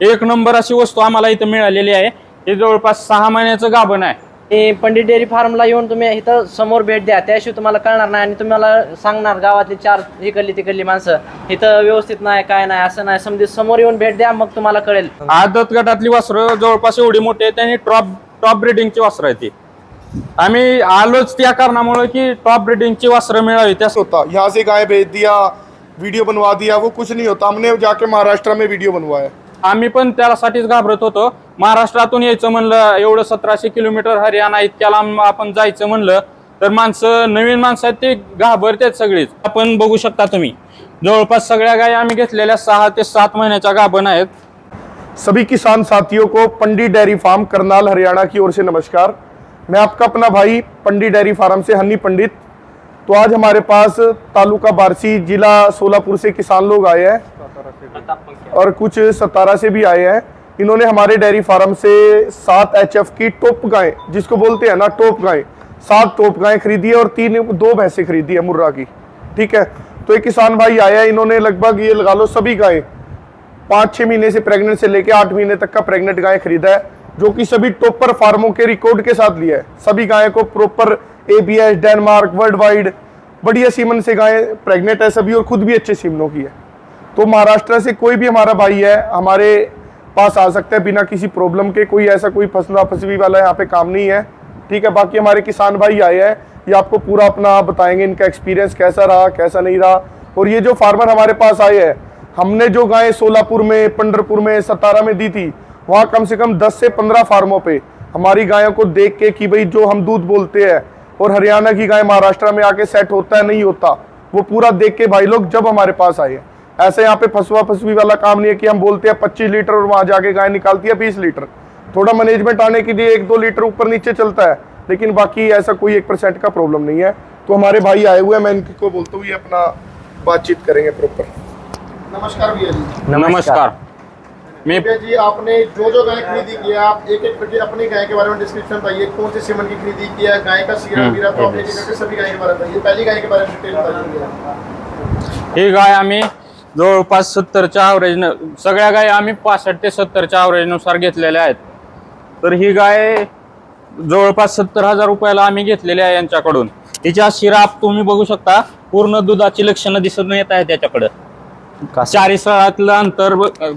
एक नंबर अशी वस्तू आम्हाला इथं मिळालेली आहे. हे जवळपास सहा महिन्याचं गाभण आहे. हे पंडित डेअरी फार्मला येऊन तुम्ही इथं समोर भेट द्या. त्याशिवाय तुम्हाला कळणार नाही आणि तुम्हाला सांगणार गावातली चार इकडली तिकडली माणसं इथं व्यवस्थित नाही काय नाही असं नाही. समजे समोर येऊन भेट द्या मग तुम्हाला कळेल. आदत गटातली वस्त्र जवळपास एवढी मोठी आहेत आणि टॉप टॉप ब्रिडिंगची वस्त्र आहे ती. आम्ही आलोच त्या कारणामुळे की टॉप ब्रिडिंगची वस्त्र मिळावी त्या होता. यहाँ से गाय भेज दिया वीडियो बनवा दिया वो कुछ नहीं होता. हमने जाके महाराष्ट्र में वीडियो बनवाया. आम्ही पण त्यासाठीच घाबरत होतो. महाराष्ट्रातून यायचं म्हणलं एवढं सतराशे किलोमीटर हरियाणा इतक्या लांब आपण जायचं म्हणलं तर माणसं नवीन माणसं आहेत ते घाबरतात सगळीच. आपण बघू शकता तुम्ही. जवळपास सगळ्या गायी आम्ही घेतलेल्या सहा ते सात महिन्याच्या गाभण आहेत. सभी किसान साथियों को पंडी डेयरी फार्म करनाल हरियाणा की ओर से नमस्कार. मैं आपका अपना भाई पंडी डेयरी फार्म से हनी पंडित. तो आज हमारे पास तालुका बारसी जिला सोलापुर से किसान लोग आए हैं। और कुछ सतारा से भी आए हैं। इन्होंने हमारे डेयरी फार्म से सात एचएफ की टोप गाय, जिसको बोलते हैं ना टॉप गाय, सात टॉप गाय खरीदी है और तीन, दो भैंसे खरीदी है मुर्रा की। ठीक है? तो एक किसान भाई आया इन्होंने लगभग ये लगा लो सभी गाय, पाँच छः महीने से प्रेग्नेंट से लेके आठ महीने तक का प्रेग्नेंट गाय खरीदा है, जो कि सभी टॉपर फार्मों के रिकॉर्ड के साथ लिया है। सभी गाय को proper A B S Denmark world wide बढ़िया सीमन से गाय प्रेग्नेंट है सभी और खुद भी अच्छे सीमनों की है। तो महाराष्ट्र से कोई भी हमारा भाई है, हमारे पास आ सकता है बिना किसी प्रॉब्लम के। कोई ऐसा कोई फसला फसवी वाला यहाँ पे काम नहीं है। ठीक है, बाकी हमारे किसान भाई आए हैं। ये आपको पूरा अपना बताएँगे इनका एक्सपीरियंस कैसा रहा, कैसा नहीं रहा। और ये जो फार्मर हमारे पास आए हैं, हमने जो गाय सोलापुर में पंडरपुर में, सतारा में दी थी, वहाँ कम से कम 10 से 15 फार्मों पे हमारी गायों को देख के कि भाई जो हम दूध बोलते हैं और हरियाणा की गाय महाराष्ट्र में आके सेट होता है, नहीं होता, वो पूरा देख के भाई लोग जब हमारे पास आए हैं। ऐसे यहाँ पे फसवा फसवी वाला काम नहीं है कि हम बोलते हैं पच्चीस लीटर और वहाँ जाके गाय निकालती है बीस लीटर। थोड़ा मैनेजमेंट आने के लिए एक दो लीटर ऊपर नीचे चलता है लेकिन बाकी ऐसा कोई एक परसेंट का प्रॉब्लम नहीं है। तो हमारे भाई आए हुए हैं मैं इनको बोलता हूँ ये अपना बातचीत करेंगे प्रॉपर नमस्कार भैया जी। नमस्कार। मी भैया जी आपने जो जो गाय खरीदी की आप एक एक करके अपनी गाय के बारे में डिस्क्रिप्शन बताइए कौन से सीमन की खरीदी की है गाय का सीरा हम्म, वीरा तो आपने करके सभी गाय के बारे में बताइए पहली गाय के बारे में डिटेल बताइए। ही गाय आम्ही जवळपास सत्तरच्या ॲव्हरेज सगळ्या गाय आम्ही पासष्ट ते सत्तरच्या ॲव्हरेजनुसार घेतलेल्या आहेत. तर ही गाय जवळपास सत्तर हजार रुपयाला आम्ही घेतलेली आहे यांच्याकडून. तिच्या शिराप तुम्ही बघू शकता. पूर्ण दुधाची लक्षणं दिसून येत आहे त्याच्याकडं चारी सळातलं अंतर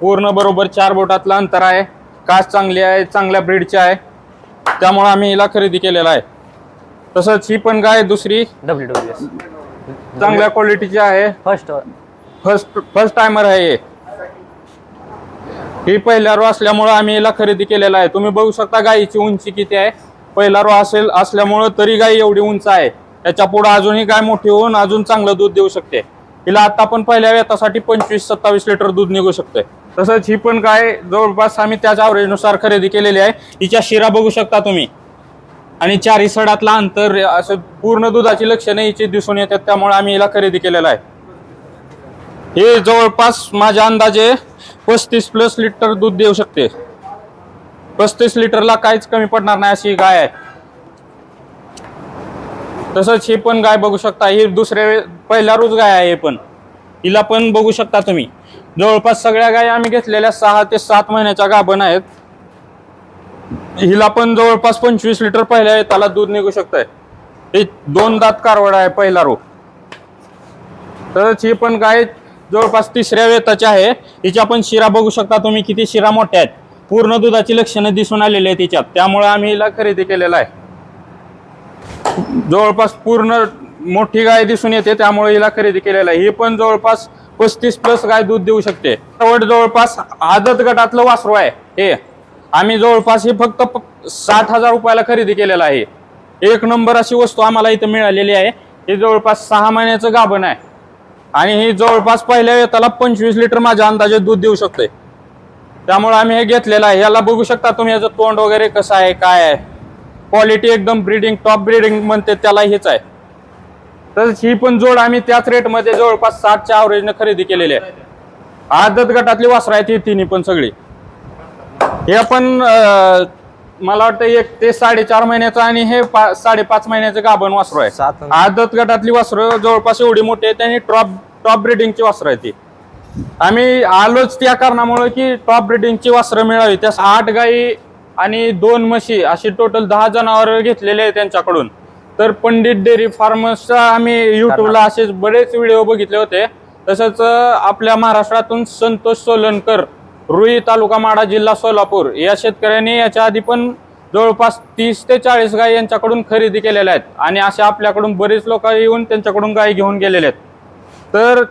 पूर्ण बरोबर चार बोटातलं अंतर आहे. कास चांगली आहे चांगल्या ब्रीडची आहे. त्यामुळे आम्ही हिला खरेदी केलेला आहे. तसंच ही पण गाय दुसरी डब्ल्यू डब्ल्यू एस चांगल्या क्वालिटीची आहे. फर्स्ट फर्स्ट फर्स्ट टायमर आहे. हे. ही पहिल्या रो असल्यामुळं आम्ही हिला खरेदी केलेला आहे. तुम्ही बघू शकता गायीची उंची किती आहे. पहिला रो असेल असल्यामुळं तरी गाय एवढी उंच आहे. त्याच्या पुढे अजूनही गाय मोठी होऊन अजून चांगलं दूध देऊ शकते. हिला आता पण पहिल्या वेतासाठी पंचवीस सत्तावीस लिटर दूध निघू शकते तसंच ही पण गाय जवळपास आम्ही त्याच आवरेजनुसार खरेदी केलेली आहे. हिच्या शिरा बघू शकता तुम्ही. आणि चारी सडातला अंतर असं पूर्ण दुधाची लक्षणं हिची दिसून येतात त्यामुळे आम्ही हिला खरेदी केलेला आहे. हे जवळपास माझ्या अंदाजे पस्तीस प्लस लिटर दूध देऊ शकते. पस्तीस लिटरला काहीच कमी पडणार नाही अशी गाय आहे. तसंच ही पण गाय बघू शकता. ही दुसऱ्या वे- पहिल्या रोज गाय आहे हे पण. हिला पण बघू शकता तुम्ही. जवळपास सगळ्या गाय आम्ही घेतलेल्या सहा ते सात महिन्याच्या गाभण आहेत. हिला पण जवळपास पंचवीस लिटर पहिल्या त्याला दूध निघू शकतंय. हे दोन दात कारवड आहे पहिला रो. तसंच ही पण गाय जवळपास तिसऱ्या वेताची आहे. हिच्या पण शिरा बघू शकता. तुम्ही किती शिरा मोठ्या आहेत. पूर्ण दुधाची लक्षणं दिसून आलेली आहेत तिच्यात त्यामुळे आम्ही हिला खरेदी केलेला आहे. जवळपास पूर्ण मोठी गाय दिसून येते. त्यामुळे हिला खरेदी केलेला आहे. ही पण जवळपास पस्तीस प्लस गाय दूध देऊ शकते. शेवट जवळपास आदत गटातलं वासरू आहे हे. आम्ही जवळपास हे फक्त साठ हजार रुपयाला खरेदी केलेलं आहे. एक नंबर अशी वस्तू आम्हाला इथं मिळालेली आहे. हे जवळपास सहा महिन्याचं गाभण आहे. आणि ही जवळपास पहिल्या वेताला पंचवीस लिटर माझ्या अंदाजे दूध देऊ शकते त्यामुळे आम्ही हे घेतलेलं आहे. याला बघू शकता तुम्ही याचं तोंड वगैरे कसं आहे काय आहे. क्वालिटी एकदम ब्रीडिंग टॉप ब्रीडिंग म्हणते त्याला हेच आहे. तर ही पण जोड आम्ही त्याच रेटमध्ये जवळपास सातच्या ॲव्हरेजने खरेदी केलेली आहे. आदत गटातली वासर आहेत ती तिन्ही पण सगळी. हे पण मला वाटतं एक ते साडेचार महिन्याचं आणि हे साडेपाच महिन्याचं गाभण वासरू आहे. आदत गटातली वासरं जवळपास एवढी मोठी आहेत आणि टॉप टॉप ब्रिडिंगची वासरं आहेत ती. आम्ही आलोच त्या कारणामुळे की टॉप ब्रिडिंगची वस्त्र मिळावी. त्या आठ गायी आणि दोन म्हशी अशी टोटल दहा जनावर घेतलेले आहे त्यांच्याकडून. तर पंडित डेअरी फार्मर्सचा आम्ही युट्यूबला असे बरेच व्हिडिओ बघितले होते. तसंच आपल्या महाराष्ट्रातून संतोष सोलनकर रुई तालुका माडा जिल्हा सोलापूर. या शेतकऱ्यांनी याच्या आधी पण जवळपास तीस ते चाळीस गायी यांच्याकडून खरेदी केलेल्या आहेत. आणि असे आपल्याकडून बरेच लोक येऊन त्यांच्याकडून गायी घेऊन गेलेले आहेत. तर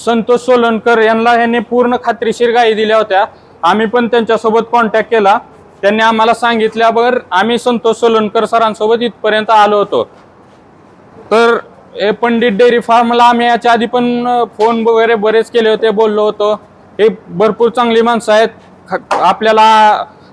संतोष सोलनकर यांना यांनी पूर्ण खात्रीशीर गायी दिल्या होत्या. आम्ही पण त्यांच्यासोबत कॉन्टॅक्ट केला. त्यांनी आम्हाला सांगितल्यावर आम्ही संतोष सोलनकर सरांसोबत इथपर्यंत आलो होतो. तर हे पंडित डेअरी फार्मला आम्ही याच्या आधी पण फोन वगैरे बरेच केले होते बोललो होतो. हे भरपूर चांगली माणसं आहेत. आपल्याला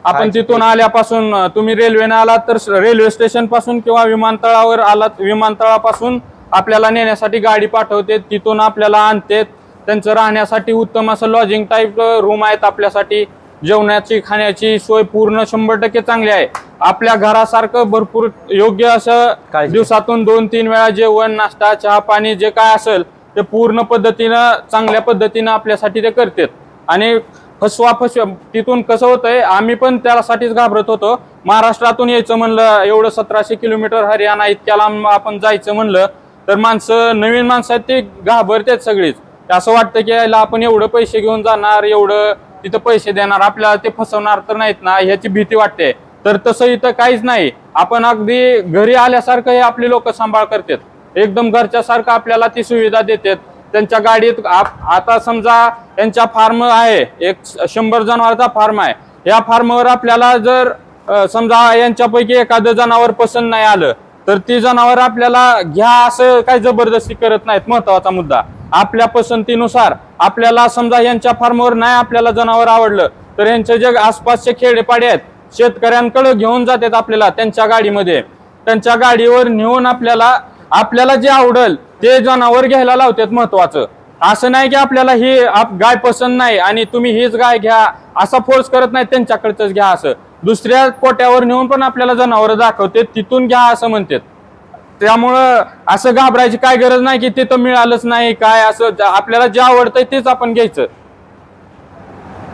आपण तिथून आल्यापासून तुम्ही रेल्वेने आलात तर रेल्वे स्टेशनपासून किंवा विमानतळावर आलात विमानतळापासून आपल्याला नेण्यासाठी गाडी पाठवते तिथून आपल्याला आणते. त्यांचं राहण्यासाठी उत्तम असं लॉजिंग टाईप रूम आहेत आपल्यासाठी. जेवणाची खाण्याची सोय पूर्ण शंभर टक्के चांगली आहे. आपल्या घरासारखं भरपूर योग्य असं. दिवसातून दोन तीन वेळा जेवण नाश्ता चहा पाणी जे काय असेल ते पूर्ण पद्धतीनं चांगल्या पद्धतीनं आपल्यासाठी ते करतात. आणि फसवा फसवा तिथून कसं होतंय आम्ही पण त्यासाठीच घाबरत होतो. महाराष्ट्रातून यायचं म्हणलं एवढं सतराशे किलोमीटर हरियाणा इतक्या लांब आपण जायचं म्हणलं तर माणसं नवीन माणसं आहेत ते घाबरतात सगळीच. असं वाटतं की याला आपण एवढं पैसे घेऊन जाणार एवढं तिथं पैसे देणार आपल्याला ते फसवणार तर नाहीत ना ह्याची भीती वाटते. तर तसं इथं काहीच नाही. आपण अगदी घरी आल्यासारखं हे आपले लोक सांभाळ करतात. एकदम घरच्या सारखं आपल्याला ती सुविधा देतात. त्यांच्या गाडीत आप- आता समजा त्यांच्या फार्म आहे एक शंभर जनावरचा फार्म आहे. या फार्मवर आपल्याला जर समजा यांच्यापैकी एखादं जनावर पसंत नाही आलं तर ती जनावर आपल्याला घ्या असं काही जबरदस्ती करत नाहीत महत्त्वाचा मुद्दा. आपल्या पसंतीनुसार आपल्याला समजा यांच्या फार्मवर नाही आपल्याला जनावर आवडलं तर यांचे जे आसपासचे खेडेपाडे आहेत शेतकऱ्यांकडे घेऊन जातात आपल्याला त्यांच्या गाडीमध्ये. त्यांच्या गाडीवर नेऊन आपल्याला आपल्याला जे आवडल ते जनावर घ्यायला लावतात महत्वाचं. असं नाही की आपल्याला ही आप- गाय पसंत नाही आणि तुम्ही हीच गाय घ्या असा फोर्स करत नाही त्यांच्याकडचंच घ्या असं. दुसऱ्या कोट्यावर नेऊन पण आपल्याला जनावर दाखवते तिथून घ्या असं म्हणतात. त्यामुळं असं घाबरायची काय गरज नाही की तिथं मिळालंच नाही काय असं आपल्याला जे आवडतंय तेच आपण घ्यायचं.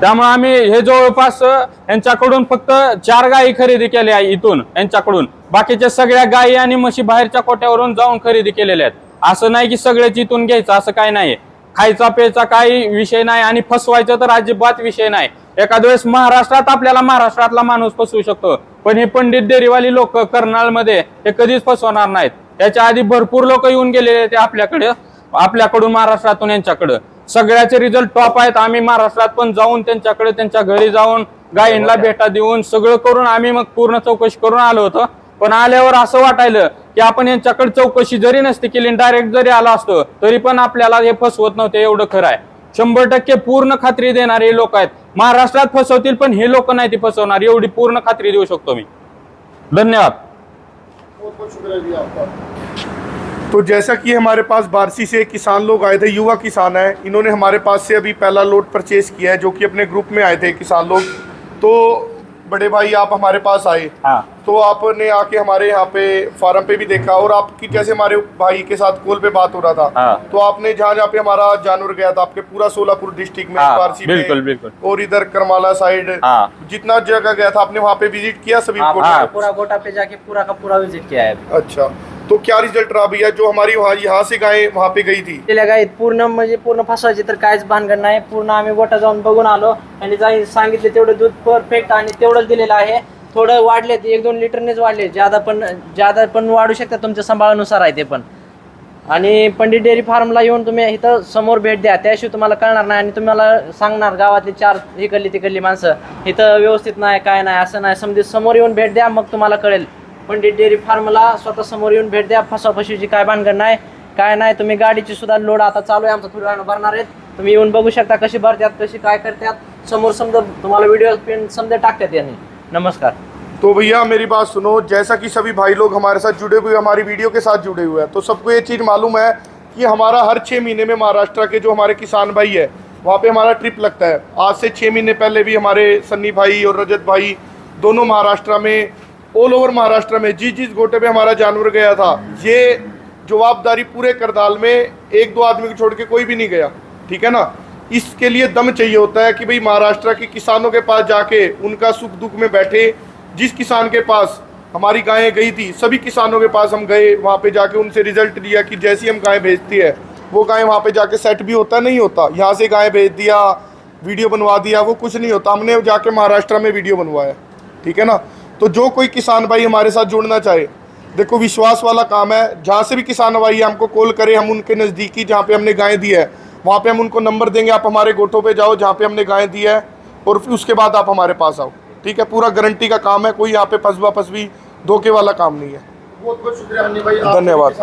त्यामुळे आम्ही हे जवळपास यांच्याकडून फक्त चार गायी खरेदी केल्या आहे इथून यांच्याकडून. बाकीच्या सगळ्या गायी आणि म्हशी बाहेरच्या कोट्यावरून जाऊन खरेदी केलेल्या आहेत. असं नाही की सगळ्याच इथून घ्यायचं असं काय नाही. खायचा प्यायचा काही विषय नाही आणि फसवायचा तर अजिबात विषय नाही. एखाद्या वेळेस महाराष्ट्रात आपल्याला महाराष्ट्रातला माणूस फसवू शकतो. पण हे पंडित डेरीवाली लोक कर्नाळमध्ये हे कधीच फसवणार नाहीत. याच्या आधी भरपूर लोक येऊन गेलेले ते आपल्याकडे आपल्याकडून महाराष्ट्रातून यांच्याकडं. सगळ्याचे रिझल्ट टॉप आहेत. आम्ही महाराष्ट्रात पण जाऊन त्यांच्याकडे त्यांच्या घरी जाऊन गायींना भेटा देऊन सगळं करून आम्ही मग पूर्ण चौकशी करून आलो होतो. पण आल्यावर असं वाटायलं की आपण यांच्याकडे चौकशी जरी नसती केली डायरेक्ट जरी आला असतो तरी पण आपल्याला हे फसवत नव्हते एवढं खरं आहे. शंभर टक्के पूर्ण खात्री देणारे लोक आहेत. महाराष्ट्रात फसवतील पण हे लोक नाही ते फसवणार एवढी पूर्ण खात्री देऊ शकतो मी. धन्यवाद. तो जैसा कि हमारे पास बारसी से किसान लोग आए थे युवा किसान हैं इन्होंने हमारे पास से अभी पहला लोड परचेज किया है जो कि अपने ग्रुप में आए थे किसान लोग। तो बड़े भाई आप हमारे पास आए हाँ तो आपने आके हमारे यहाँ पे फार्म पे भी देखा और आपकी जैसे हमारे भाई के साथ कॉल पे बात हो रहा था हाँ। तो आपने जहाँ जहाँ पे हमारा जानवर गया था आपके पूरा सोलापुर डिस्ट्रिक्ट में हाँ, बारसी में बिल्कुल, बिल्कुल। और इधर करमाला साइड हाँ। जितना जगह गया था आपने वहाँ पे विज़िट किया सभी हाँ। पूरा गोटा पे जाके पूरा का पूरा विज़िट किया है अच्छा तो क्या रिजल्ट रहा भैया जो हमारी वहाँ यहाँ से गाय वहाँ पे गई थी? दिलेल्या पूर्ण म्हणजे पूर्ण फसवायचे तर कायच भानगड नाही. पूर्ण आम्ही गोटा जाऊन बघून आलो आणि जाई सांगितले तेवढं दूध परफेक्ट आणि तेवढंच दिलेलं आहे. थोडं वाढले एक दोन लिटरनेच वाढले. ज्यादा पण ज्यादा पण वाढू शकतात तुमच्या सांभाळानुसार आहे ते पण. आणि पंडित डेअरी फार्मला येऊन तुम्ही इथं समोर भेट द्या. त्याशिवाय तुम्हाला कळणार नाही आणि तुम्हाला सांगणार गावातली चार इकडली तिकडली माणसं इथं व्यवस्थित नाही काय नाही असं नाही. समजे समोर येऊन भेट द्या मग तुम्हाला कळेल. पंडित डेअरी फार्मला, स्वतः समोर येऊन भेट द्या. फसवाफसवीची काय भानगड नाही, काय नाही, तुम्ही गाडीची सुद्धा लोड आता चालू आहे. आमचा थोड्या वेळानं भरणार आहेत. तुम्ही येऊन बघू शकता कशी भरतात, कशी काय करतात. समोर समजा तुम्हाला व्हिडिओ पिन समजा टाकतात यांनी. नमस्कार. तो भैया, मेरी बात सुनो. जैसा कि सभी भाई लोग हमारे साथ जुड़े हुए हमारी वीडियो के साथ जुड़े हुए हैं तो सबको ये चीज़ मालूम है कि हमारा हर छः महीने में महाराष्ट्र के जो हमारे किसान भाई है, वहाँ पे हमारा ट्रिप लगता है। आज से छः महीने पहले भी हमारे सन्नी भाई और रजत भाई दोनों महाराष्ट्र में ऑल ओवर महाराष्ट्र में जिस जिस गोटे पे हमारा जानवर गया था। ये जवाबदारी पूरे करदाल में एक दो आदमी को छोड़ के कोई भी नहीं गया, ठीक है ना? इसके लिए दम चाहिए होता है कि भाई महाराष्ट्र के किसानों के पास जाके, उनका सुख दुख में बैठे। जिस किसान के पास हमारी गायें गई थी, सभी किसानों के पास हम गए, वहाँ पे जाके उनसे रिज़ल्ट लिया कि जैसी हम गायें भेजती है, वो गाय वहाँ पे जाके सेट भी होता नहीं होता। यहाँ से गायें भेज दिया वीडियो बनवा दिया, वो कुछ नहीं होता। हमने जाके महाराष्ट्र में वीडियो बनवाया, ठीक है ना? तो जो कोई किसान भाई हमारे साथ जुड़ना चाहे देखो विश्वास वाला काम है जहाँ से भी किसान भाई हमको कॉल करे हम उनके नज़दीकी जहाँ पे हमने गायें दी है वहाँ पे हम उनको नंबर देंगे आप हमारे गोठों पे जाओ जहाँ पे हमने गायें दी है और फिर उसके बाद आप हमारे पास आओ। ठीक है पूरा गारंटी का काम है कोई यहाँ पे फसवा फसवी धोखे वाला काम नहीं है। बहुत बहुत शुक्रिया भाई धन्यवाद।